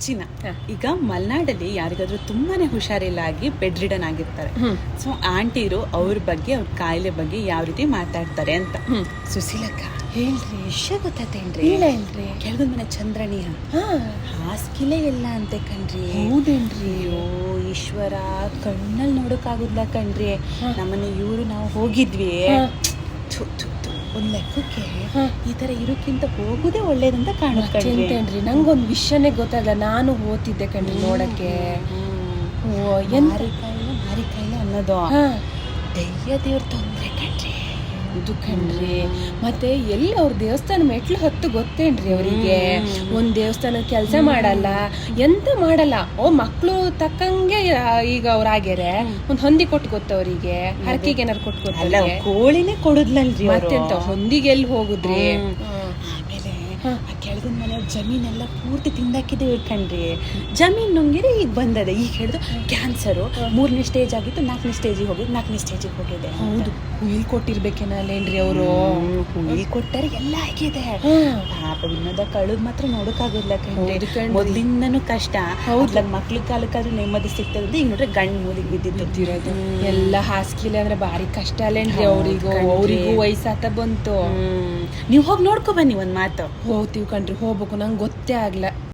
ಚಿನ್ನ ಹ. ಈಗ ಮಲ್ನಾಡಲ್ಲಿ ಯಾರಿಗಾದ್ರೂ ತುಂಬಾನೇ ಹುಷಾರಿಲ್ಲ ಆಗಿ ಬೆಡ್ ರಿಡನ್ ಆಗಿರ್ತಾರೆ. ಸೊ ಆಂಟಿರು ಅವ್ರ ಬಗ್ಗೆ ಅವ್ರ ಕಾಯಿಲೆ ಬಗ್ಗೆ ಯಾವ ರೀತಿ ಮಾತಾಡ್ತಾರೆ ಅಂತ. ಸುಶೀಲಕ್ಕ. ಹೇಳ್ರಿ ವಿಷಯ ಗೊತ್ತಾತೇನ್ರಿ? ಇಲ್ಲ ಇಲ್ರಿ ಕೆಳಗನ್ ಮನೆ ಚಂದ್ರಣಿ ಹಾಸ್ಕಿಲೇ ಇಲ್ಲ ಅಂತೆ ಕಣ್ರಿ. ಹೌದೇನ್ರಿ? ಓ ಈಶ್ವರ ಕಣ್ಣಲ್ಲಿ ನೋಡೋಕ್ಕಾಗುದಿಲ್ಲ ಕಣ್ರಿ. ನಮ್ಮನೆ ಇವರು ನಾವು ಹೋಗಿದ್ವಿ. ಥು, ಥು. ಒಂದ್ ಲೆಕ್ಕಕ್ಕೆ ಹ. ಈ ತರ ಇರೋಕ್ಕಿಂತ ಹೋಗೋದೇ ಒಳ್ಳೇದಂತ ಕಾಣುತ್ತೆ ಚಿಂತೇನ್ರಿ ನಂಗೊಂದು ವಿಷಯನೇ ಗೊತ್ತಾಗಲ್ಲ ನಾನು ಓದ್ತಿದ್ದೆ ಕಣ್ರಿ ನೋಡಕ್ಕೆ. ಓ ಮಾರಿಕಾಯಿಲೆ ಅನ್ನೋದು. ಹಾ. ದಯ್ಯ ದೇವ್ರ ತೊಂದರೆ ಕಣ್ರಿ. ಹೌದು ಕಣ್ರಿ. ಮತ್ತೆ ಎಲ್ಲಿ ಅವ್ರ ದೇವಸ್ಥಾನ ಮೆಟ್ಲು ಹತ್ತು ಗೊತ್ತೇನ್ರಿ ಅವರಿಗೆ. ಒಂದ್ ದೇವಸ್ಥಾನ ಕೆಲಸ ಮಾಡಲ್ಲ ಎಂತ ಮಾಡಲ್ಲ. ಓ ಮಕ್ಳು ತಕ್ಕಂಗೆ ಈಗ ಅವ್ರ ಆಗ್ಯಾರೆ. ಒಂದ್ ಹೊಂದಿ ಕೊಟ್ಟು ಗೊತ್ತ ಅವರಿಗೆ. ಹರಕೆಗೆ ಏನಾರು ಕೊಟ್ಟು ಅಲ್ಲ ಕೋಳಿನೇ ಕೊಡುದ್ಲಲ್ರಿ. ಮತ್ತೆಂತ ಹೊಂದಿಗೆ ಎಲ್ಲಿ ಹೋಗುದ್ರಿ ಕೆಳಗಿನ ಮನೆಯ ಜಮೀನೆಲ್ಲ ಪೂರ್ತಿ ತಿಂದಾಕಿದ್ದೇವೆ ಕಣ್ರಿ. ಜಮೀನ್ ನುಂಗಿರಿ ಈಗ ಬಂದದೆ. ಈಗ ಹಿಡಿದು ಕ್ಯಾನ್ಸರು ಮೂರನೇ ಸ್ಟೇಜ್ ಆಗಿತ್ತು ನಾಲ್ಕನೇ ಸ್ಟೇಜಿಗೆ ಹೋಗಿದ್ದು ನಾಲ್ಕನೇ ಸ್ಟೇಜಿಗೆ ಹೋಗಿದೆ ಹೌದು. ಹುಯಿಲ್ ಕೊಟ್ಟಿರ್ಬೇಕೇನಲ್ಲೇನ್ರಿ ಅವರು? ಹುಯಿಲ್ ಕೊಟ್ಟರೆ ಎಲ್ಲ ಆಗಿದೆ. ಪಾಪ ವಿನೋದ ಕಳುದ್ ಮಾತ್ರ ನೋಡೋಕ್ಕಾಗಿಲ್ಲ ಕಣ್ರಿ. ಕಣ್ರಿ. ಕಷ್ಟ. ಹೌದು. ಮಕ್ಳ ಕಾಲಕ್ಕಾದ್ರೂ ನೆಮ್ಮದಿ ಸಿಗ್ತದೆ ಈಗ ನೋಡ್ರೆ ಗಂಡ್ ಮೂಲಿಗೆ ಬಿದ್ದಿದ್ದು. ಎಲ್ಲ ಹಾಸಿಗೆ ಅಂದ್ರೆ ಬಾರಿ ಕಷ್ಟ ಅಲ್ಲೇನ್ರಿ ಅವ್ರಿಗೂ. ಅವರಿಗೂ ವಯಸ್ಸಾತ ಬಂತು. ನೀವು ಹೋಗಿ ನೋಡ್ಕೊ ಬನ್ನಿ ಒಂದು ಮಾತು. ಹೋಗ್ತೀವಿ ಕಣ್ರಿ ಹೋಗ್ಬೇಕು. ನಂಗೆ ಗೊತ್ತೇ ಆಗ್ಲ.